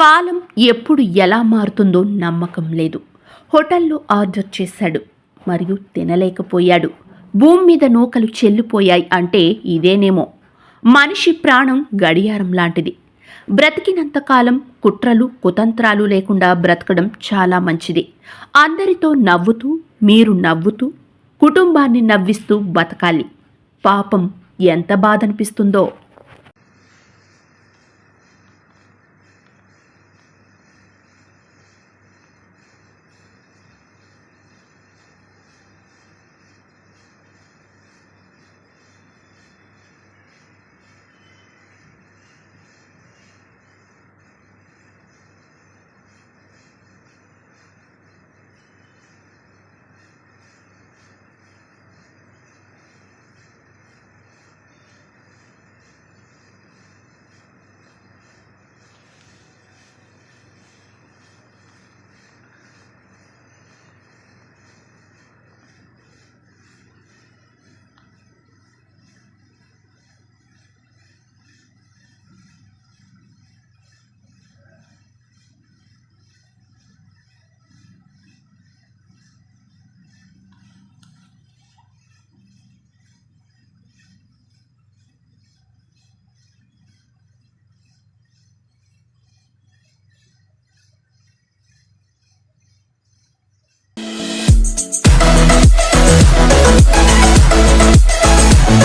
కాలం ఎప్పుడు ఎలా మారుతుందో నమ్మకం లేదు. హోటల్లో ఆర్డర్ చేశాడు మరియు తినలేకపోయాడు. భూమి మీద నూకలు చెల్లిపోయాయి అంటే ఇదేనేమో. మనిషి ప్రాణం గడియారం లాంటిది. బ్రతికినంతకాలం కుట్రలు కుతంత్రాలు లేకుండా బ్రతకడం చాలా మంచిది. అందరితో నవ్వుతూ మీరు నవ్వుతూ కుటుంబాన్ని నవ్విస్తూ బతకాలి. పాపం ఎంత బాధ అనిపిస్తుందో